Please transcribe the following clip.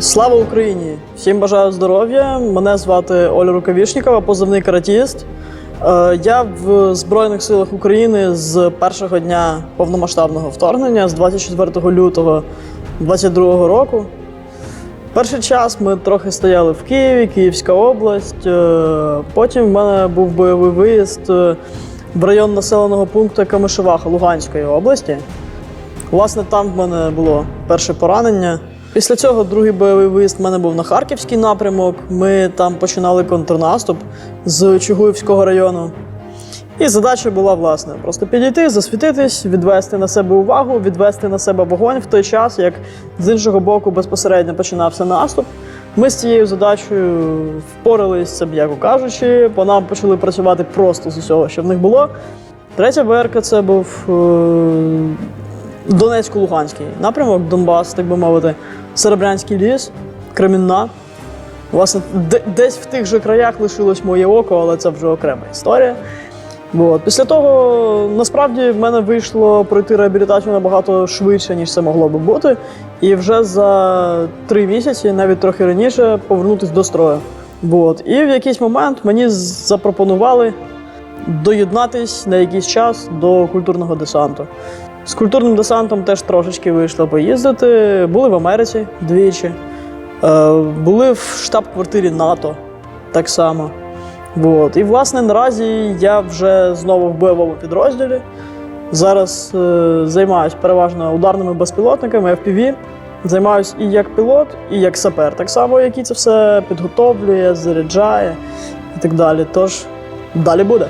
Слава Україні! Всім бажаю здоров'я. Мене звати Оля Рукавішнікова, позивний каратіст. Е, Я в Збройних силах України з першого дня повномасштабного вторгнення, з 24 лютого 2022 року. Перший час ми трохи стояли в Києві, Київська область. Е, Потім в мене був бойовий виїзд е, в район населеного пункту Камишеваха Луганської області. Власне, там в мене було перше поранення. Після цього другий бойовий виїзд в мене був на Харківський напрямок. Ми там починали контрнаступ з Чугуївського району. І задача була, власне, просто підійти, засвітитись, відвести на себе увагу, відвести на себе вогонь в той час, як з іншого боку безпосередньо починався наступ. Ми з цією задачею впоралися, м'яко кажучи, по нам почали працювати просто з усього, що в них було. Третя ВРК це був е, Донецько-Луганський напрямок, Донбас, так би мовити, Серебрянський ліс, Кремінна. Власне, десь в тих же краях лишилось моє око, але це вже окрема історія. От. Після того насправді в мене вийшло пройти реабілітацію набагато швидше, ніж це могло би бути. І вже за три місяці, навіть трохи раніше, повернутися до строю. От. І в якийсь момент мені запропонували доєднатись на якийсь час до культурного десанту. З культурним десантом теж трошечки вийшло поїздити. Були в Америці двічі, е, були в штаб-квартирі НАТО так само. От. І, власне, наразі я вже знову в бойовому підрозділі. Зараз е, займаюся переважно ударними безпілотниками, FPV. Займаюся і як пілот, і як сапер, так само, який це все підготовлює, заряджає і так далі. Тож далі буде.